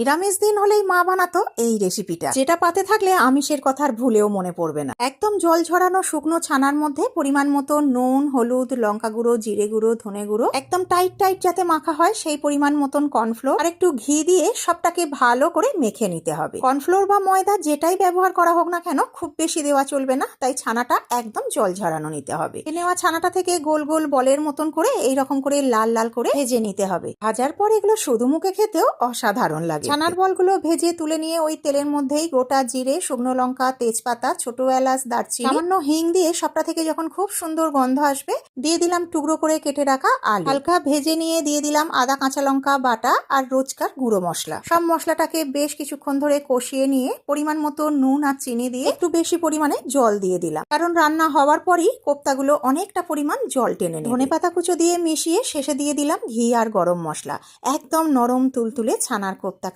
নিরামিষ দিন হলেই মা বানাতো এই রেসিপিটা যেটা পাতে থাকলে আমিষের কথা আর ভুলেও মনে পড়বে না। একদম জল ঝরানো শুকনো ছানার মধ্যে পরিমাণ মতো নুন, হলুদ, লঙ্কা গুঁড়ো, জিরে গুঁড়ো, ধনে গুঁড়ো, একদম টাইট টাইট যাতে মাখা হয়, সেই পরিমাণ মতন কর্নফ্লোর আর একটু ঘি দিয়ে সবটাকে ভালো করে মেখে নিতে হবে। কর্নফ্লোর বা ময়দা যেটাই ব্যবহার করা হোক না কেন, খুব বেশি দেওয়া চলবে না, তাই ছানাটা একদম জল ঝরানো নিতে হবে। নেওয়া ছানাটা থেকে গোল গোল বলের মতন করে এই রকম করে লাল লাল করে ভেজে নিতে হবে। ভাজার পর এগুলো শুধু মুখে খেতেও অসাধারণ লাগে। ছানার বলগুলো ভেজে তুলে নিয়ে ওই তেলের মধ্যেই গোটা জিরে শুকনো লঙ্কা তেজপাতা ছোট এলাচ দারচিনি সামান্য হিং দিয়ে সবটা থেকে যখন খুব সুন্দর গন্ধ আসবে দিয়ে দিলাম টুকরো করে কেটে রাখা আলু। হালকা ভেজে নিয়ে দিয়ে দিলাম আদা কাঁচা লঙ্কা বাটা আর রোজকার গুঁড়ো মশলা। সব মশলাটাকে বেশ কিছুক্ষণ ধরে কষিয়ে নিয়ে পরিমাণ মতো নুন আর চিনি দিয়ে একটু বেশি পরিমাণে জল দিয়ে দিলাম। কারণ রান্না হওয়ার পরই কোপ্তাগুলো অনেকটা পরিমাণ জল টেনে নেবে। ধনে পাতা কুচো দিয়ে মিশিয়ে শেষে দিয়ে দিলাম ঘি আর গরম মশলা। একদম নরম তুলতুলে ছানার কোপ্তা